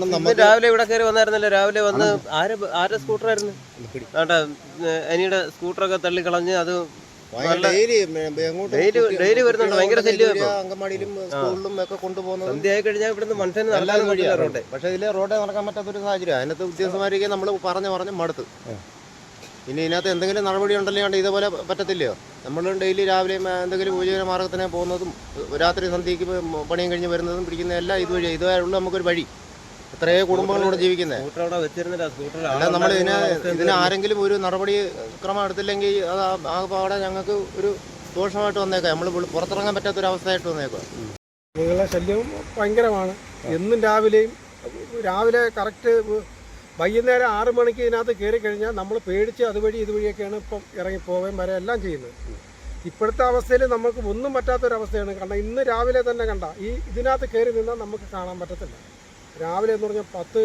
നമുക്ക് രാവിലെ ഇവിടെ കയറി വന്നായിരുന്നല്ലോ. രാവിലെ വന്ന് ആരെ ആരുടെ സ്കൂട്ടറായിരുന്നു? ആണ്ടാ അനിയുടെ സ്കൂട്ടറൊക്കെ തള്ളിക്കളഞ്ഞ് അത് ഡെയിലി വരുന്നുണ്ട്. ഭയങ്കര. അങ്കമാടിയിലും സ്കൂളിലും ഒക്കെ കൊണ്ടുപോകുന്നത് സന്ധ്യയായി കഴിഞ്ഞാൽ ഇവിടുന്ന് മനുഷ്യന് പറ്റില്ല വഴിയാണ് റോഡേ പക്ഷേ ഇതിലെ റോഡ് നടക്കാൻ പറ്റാത്തൊരു സാഹചര്യം. അതിനകത്ത് ഉദ്യോഗസ്ഥന്മാരൊക്കെ നമ്മൾ പറഞ്ഞു പറഞ്ഞു മടുത്ത്. ഇനി ഇതിനകത്ത് എന്തെങ്കിലും നടപടി ഉണ്ടല്ലോ കണ്ട് ഇതേപോലെ പറ്റത്തില്ലയോ? നമ്മൾ ഡെയിലി രാവിലെ എന്തെങ്കിലും ഉപജീവന മാർഗത്തിന് പോകുന്നതും രാത്രി സന്ധ്യയ്ക്ക് പണിയും കഴിഞ്ഞ് വരുന്നതും പിടിക്കുന്ന എല്ലാം ഇതുവഴി ഇതുവരെ ഉള്ളൂ നമുക്കൊരു വഴി. എത്രയോ കുടുംബങ്ങളോട് ജീവിക്കുന്നത് സ്കൂട്ടർ അവിടെ വെച്ചിരുന്നില്ല നമ്മൾ ഇതിന് ഇതിന് ആരെങ്കിലും ഒരു നടപടി ക്രമം എടുത്തില്ലെങ്കിൽ അത് ആ- പാടെ ഞങ്ങൾക്ക് ഒരു ദോഷമായിട്ട് വന്നേക്കാം. നമ്മൾ പുറത്തിറങ്ങാൻ പറ്റാത്ത ഒരു അവസ്ഥയായിട്ട് വന്നേക്കാം. നിങ്ങളുടെ ശല്യം ഭയങ്കരമാണ്. എന്നും രാവിലെയും രാവിലെ കറക്റ്റ് വൈകുന്നേരം ആറ് മണിക്ക് ഇതിനകത്ത് കയറി കഴിഞ്ഞാൽ നമ്മൾ പേടിച്ച് അതുവഴി ഇതുവഴിയൊക്കെയാണ് ഇപ്പം ഇറങ്ങി പോവുകയും വരെ എല്ലാം ചെയ്യുന്നത്. ഇപ്പോഴത്തെ അവസ്ഥയിൽ നമുക്ക് ഒന്നും പറ്റാത്തൊരവസ്ഥയാണ്. കാരണം ഇന്ന് രാവിലെ തന്നെ കണ്ട ഈ ഇതിനകത്ത് കയറി നിന്നാൽ നമുക്ക് കാണാൻ പറ്റത്തില്ല. രാവിലെ എന്ന് പറഞ്ഞാൽ പത്ത്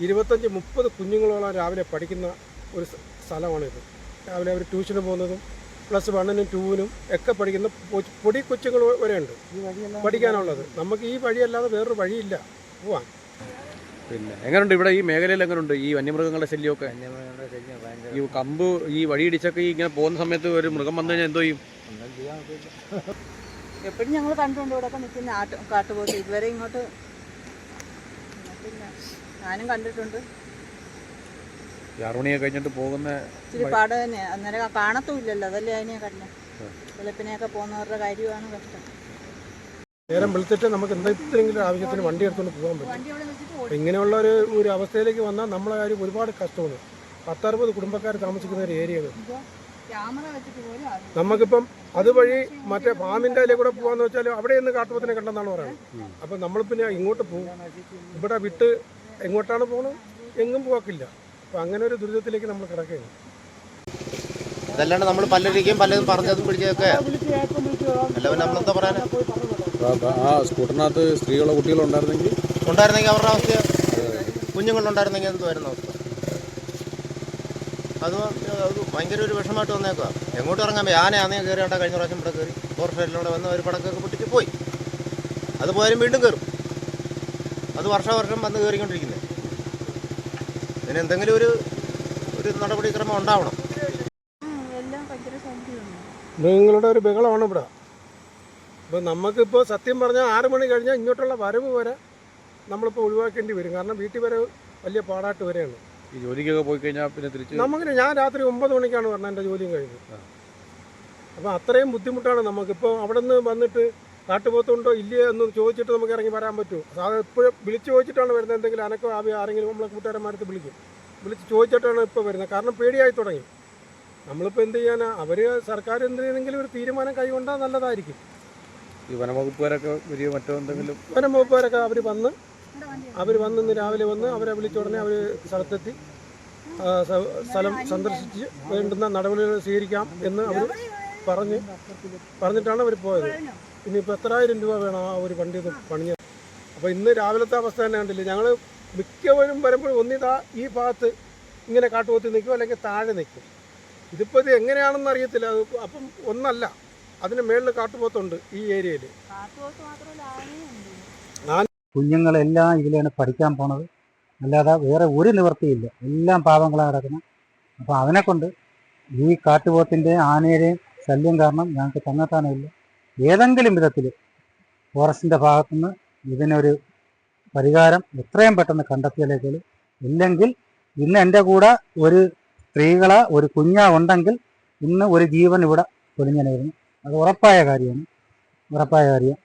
ഇരുപത്തഞ്ച് മുപ്പത് കുഞ്ഞുങ്ങളോളം രാവിലെ പഠിക്കുന്ന ഒരു സ്ഥ- സ്ഥലമാണിത്. രാവിലെ അവർ ട്യൂഷന് പോകുന്നതും പ്ലസ് വണ്ണിനും ടൂവിനും ഒക്കെ പഠിക്കുന്ന പൊടി കൊച്ചുങ്ങൾ വരെയുണ്ട് പഠിക്കാനുള്ളത്. നമുക്ക് ഈ വഴിയല്ലാതെ വേറൊരു വഴിയില്ല. പോവാൻ പിന്നെ എങ്ങനെയുണ്ട് ഇവിടെ ഈ മേഖലയിൽ എങ്ങനെയുണ്ട് ഈ വന്യമൃഗങ്ങളുടെ ശല്യമൊക്കെ? ഈ കമ്പ് ഈ വഴിയിടിച്ചൊക്കെ ഈ ഇങ്ങനെ പോകുന്ന സമയത്ത് ഒരു മൃഗം വന്നു കഴിഞ്ഞാൽ എന്തോ ചെയ്യും? എപ്പോഴും ഞങ്ങൾ കണ്ടുകൊണ്ട് ഇവിടെ നിൽക്കുന്ന ആട്ട് കാട്ടുപോത്ത്. ഇതുവരെ ഇങ്ങോട്ട് പിന്നെ ഞാനും കണ്ടിട്ടുണ്ട്. ഈ ആറ് കഴിഞ്ഞിട്ട് പോകുന്ന ഇച്ചിരി പാട് തന്നെ. അന്നേരം കാണത്തുമില്ലല്ലോ. അതല്ലേ അതിനെ കണ്ട? വെളുപ്പിനെയൊക്കെ പോകുന്നവരുടെ കാര്യമാണ് കഷ്ടം. നേരം വിളിച്ചിട്ട് നമുക്ക് എന്തെങ്കിലും ആവശ്യത്തിന് വണ്ടി എടുത്തുകൊണ്ട് പോകാൻ പറ്റും? ഇങ്ങനെയുള്ള ഒരു ഒരു അവസ്ഥയിലേക്ക് വന്നാൽ നമ്മളെ കാര്യം ഒരുപാട് കഷ്ടമാണ്. പത്തറുപത് കുടുംബക്കാർ താമസിക്കുന്ന ഒരു ഏരിയയാണ്. നമുക്കിപ്പം അതുവഴി മറ്റേ ഫാമിന്റെ അതിലെ കൂടെ പോകാന്ന് വെച്ചാൽ അവിടെ നിന്ന് കാട്ടുപത്തിനെ കണ്ടെന്നാണ് പറയുന്നത്. അപ്പം നമ്മൾ പിന്നെ ഇങ്ങോട്ട് പോകും ഇവിടെ വിട്ട് എങ്ങോട്ടാണ് പോകണം എങ്ങും പോക്കില്ല അപ്പം അങ്ങനെ ഒരു ദുരിതത്തിലേക്ക് നമ്മൾ കിടക്കുകയാണ്. അതല്ലാണ്ട് നമ്മൾ പലരിക്കും പലതും പറഞ്ഞതും പിടിച്ചതൊക്കെ നമ്മളെന്താ പറയാനാ? ആ സ്കൂട്ടറിനകത്ത് സ്ത്രീകളോ കുട്ടികളോ ഉണ്ടായിരുന്നെങ്കിൽ ഉണ്ടായിരുന്നെങ്കിൽ അവരുടെ അവസ്ഥ കുഞ്ഞുങ്ങളുണ്ടായിരുന്നെങ്കിൽ എന്തുവായിരുന്നു അവസ്ഥ? അത് അത് ഭയങ്കര ഒരു വിഷമമായിട്ട് വന്നേക്കുക എങ്ങോട്ട് ഇറങ്ങാൻ പറ്റും? ആനയും കയറി ഉണ്ടാ കഴിഞ്ഞ പ്രാവശ്യം ഇവിടെ കയറി. ഫോറസ്റ്റ് സൈഡിലൂടെ വന്ന് ഒരു പടക്കൊക്കെ പൊട്ടിച്ച് പോയി. അത് പോയാലും വീണ്ടും കയറും. അത് വർഷവർഷം വന്ന് കയറിക്കൊണ്ടിരിക്കുന്നത് ഇതിന് എന്തെങ്കിലും ഒരു ഒരു നടപടിക്രമം ഉണ്ടാവണം. മൃഗങ്ങളുടെ ഒരു ബഹളമാണ് ഇവിടെ. ഇപ്പോൾ നമുക്കിപ്പോൾ സത്യം പറഞ്ഞാൽ ആറ് മണി കഴിഞ്ഞാൽ ഇങ്ങോട്ടുള്ള വരവ് വരെ നമ്മളിപ്പോൾ ഒഴിവാക്കേണ്ടി വരും. കാരണം വീട്ടിൽ വരെ വലിയ പാടാട്ട് വരെയാണ് ഈ ജോലിക്കൊക്കെ പോയി കഴിഞ്ഞാൽ പിന്നെ തിരിച്ച് നമുക്ക് ഞാൻ രാത്രി ഒമ്പത് മണിക്കാണ് പറഞ്ഞത് എന്റെ ജോലിയും കഴിഞ്ഞു. അപ്പോൾ അത്രയും ബുദ്ധിമുട്ടാണ് നമുക്കിപ്പോൾ അവിടെ നിന്ന് വന്നിട്ട് കാട്ടുപോത്തുണ്ടോ ഇല്ലയോ എന്ന് ചോദിച്ചിട്ട് നമുക്ക് ഇറങ്ങി വരാൻ പറ്റുമോ സാധാരണ എപ്പോഴും വിളിച്ച് ചോദിച്ചിട്ടാണ് വരുന്നത്. എന്തെങ്കിലും അനക്കോ ആവി ആരെങ്കിലും നമ്മളെ കൂട്ടുകാരന്മാരത്ത് വിളിക്കും. വിളിച്ച് ചോദിച്ചിട്ടാണ് ഇപ്പോൾ വരുന്നത്. കാരണം പേടിയായി തുടങ്ങി. നമ്മളിപ്പോൾ എന്ത് ചെയ്യാനാ? അവർ സർക്കാർ എന്തെങ്കിലും ഒരു തീരുമാനം കൈകൊണ്ടാൽ നല്ലതായിരിക്കും. ഈ വനവകുപ്പുകാരൊക്കെ വലിയ മറ്റോ എന്തെങ്കിലും? വനം വകുപ്പുകാരൊക്കെ അവർ വന്ന് അവർ വന്ന് ഇന്ന് രാവിലെ വന്ന് അവരെ വിളിച്ച ഉടനെ അവർ സ്ഥലത്തെത്തി. സ്ഥലം സന്ദർശിച്ച് വേണ്ടുന്ന നടപടികൾ സ്വീകരിക്കാം എന്ന് അവർ പറഞ്ഞ് പറഞ്ഞിട്ടാണ് അവർ പോയത്. ഇനിയിപ്പോൾ എത്രായിരം രൂപ വേണം ആ ഒരു വണ്ടി പണിഞ്ഞത് അപ്പോൾ ഇന്ന് രാവിലത്തെ അവസ്ഥ തന്നെ കണ്ടില്ലേ? ഞങ്ങൾ മിക്കവരും വരുമ്പോൾ ഒന്നിതാ ഈ ഭാഗത്ത് ഇങ്ങനെ കാട്ടുപോത്തി നിൽക്കും അല്ലെങ്കിൽ താഴെ നിൽക്കും. ഇതിപ്പോൾ ഇത് എങ്ങനെയാണെന്ന് അറിയത്തില്ല. അത് അപ്പം ഒന്നല്ല അതിന് മേളിൽ കാട്ടുപോത്തുണ്ട് ഈ ഏരിയയിൽ കുഞ്ഞുങ്ങളെല്ലാം ഇതിലാണ് പഠിക്കാൻ പോണത്. അല്ലാതെ വേറെ ഒരു നിവൃത്തിയില്ല. എല്ലാം പാവങ്ങളാണ് കിടക്കുന്നത് അപ്പോൾ അതിനെക്കൊണ്ട് ഈ കാട്ടുപോത്തിന്റെ ആനയുടെയും ശല്യം കാരണം ഞങ്ങൾക്ക് തന്നെത്താനില്ല ഏതെങ്കിലും വിധത്തിൽ ഫോറസ്റ്റിന്റെ ഭാഗത്തുനിന്ന് ഇതിനൊരു പരിഹാരം എത്രയും പെട്ടെന്ന് കണ്ടെത്തിയാലേക്കുള്ളൂ. ഇല്ലെങ്കിൽ ഇന്ന് എന്റെ കൂടെ ഒരു സ്ത്രീകളെ ഒരു കുഞ്ഞ ഉണ്ടെങ്കിൽ ഇന്ന് ഒരു ജീവൻ ഇവിടെ പൊലിഞ്ഞനായിരുന്നു അത് ഉറപ്പായ കാര്യമാണ്. ഉറപ്പായ കാര്യം.